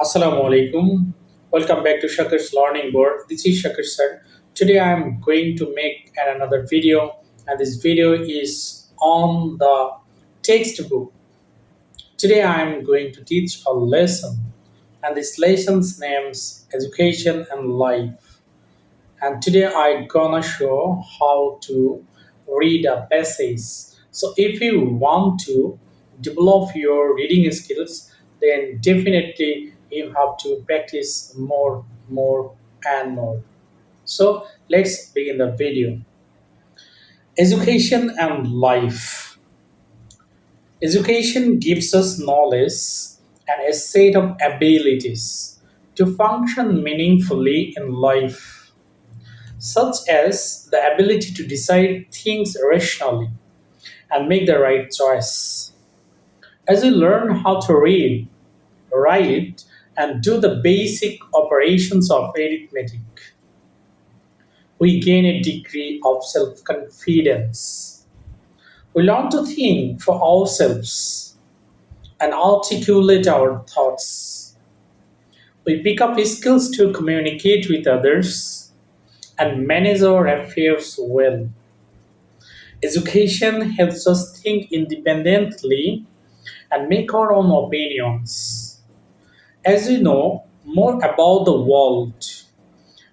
Assalamu alaikum. Welcome back to Shakir's Learning Board. This is Shakir sir. Today I am going to make another video, and this video is on the textbook. Today I am going to teach a lesson, and this lesson's name's Education and Life. And today I gonna show how to read a passage. So if you want to develop your reading skills, then definitely you have to practice more, more, and more. So let's begin the video. Education and life. Education gives us knowledge and a set of abilities to function meaningfully in life, such as the ability to decide things rationally and make the right choice. As we learn how to read, write, and do the basic operations of arithmetic, we gain a degree of self confidence. We learn to think for ourselves and articulate our thoughts. We pick up skills to communicate with others and manage our affairs well. Education helps us think independently and make our own opinions. As we know more about the world,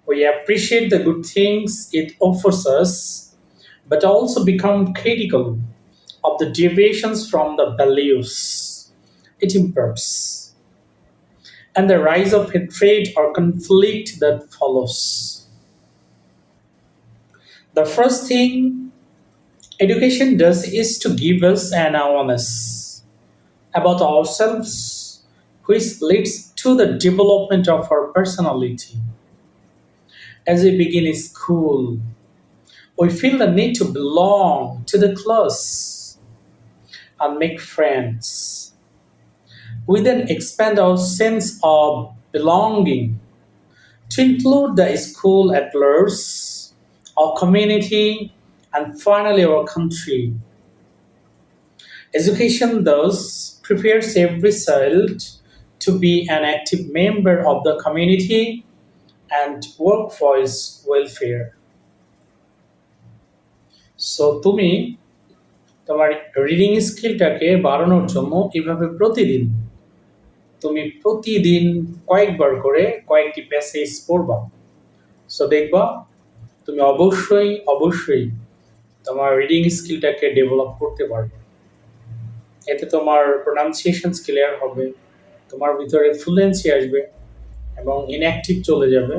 we appreciate the good things it offers us, but also become critical of the deviations from the values it imparts and the rise of hatred or conflict that follows. The first thing education does is to give us an awareness about ourselves, which leads to the development of our personality. As we begin in school, we feel the need to belong to the class and make friends. We then expand our sense of belonging to include the school at large, our community, and finally our country. Education thus prepares every child to be an active member of the community and work for its welfare. So তুমি তোমার reading স্কিলটাকে বাড়ানোর জন্য এভাবে প্রতিদিন তুমি প্রতিদিন কয়েকবার করে কয়েকটি প্যাসেজ পড়বা। সো দেখবা তুমি অবশ্যই অবশ্যই তোমার রিডিং স্কিলটাকে ডেভেলপ করতে পারবে। এতে তোমার প্রোনাউন্সিয়েশনস ক্লিয়ার হবে। তোমার ভিতরে ফ্লুয়েন্সি আসবে এবং ইনঅ্যাক্টিভ চলে যাবে।